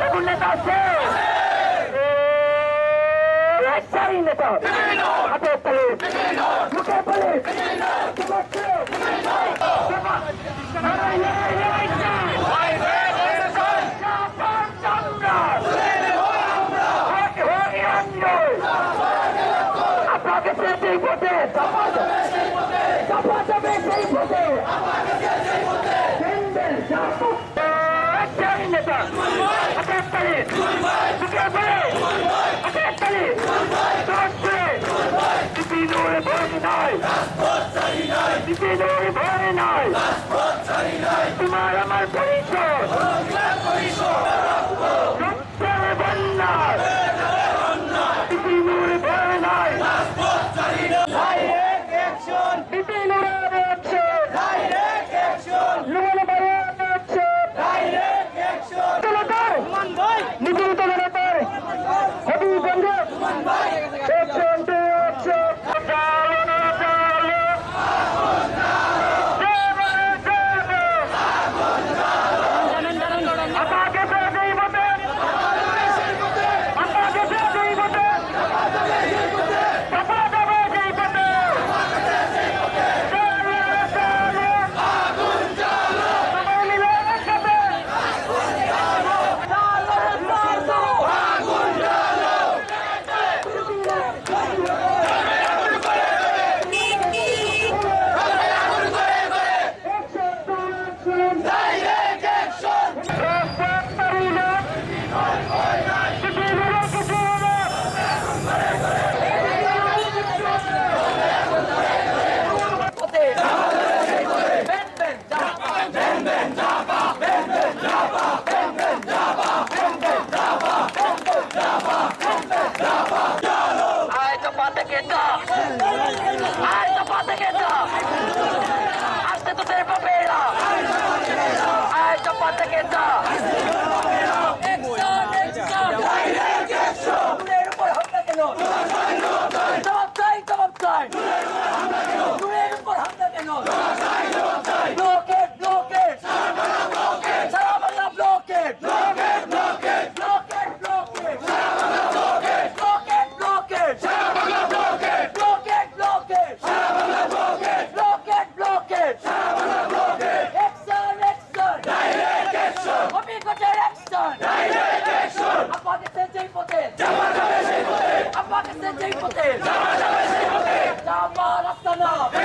কোন নেতা আছে চারি নেতা হাতে পুলিশ মুখে পুলিশ আপনাকে সেই পথে নাই। বিপিনের ভয় পরিচয়। জবাব চাই জবাব চাই নুরের উপর হামলা কেন ব্লকেট ব্লকেট সারা বাংলা ব্লকেট Done. महाराष्ट्रानं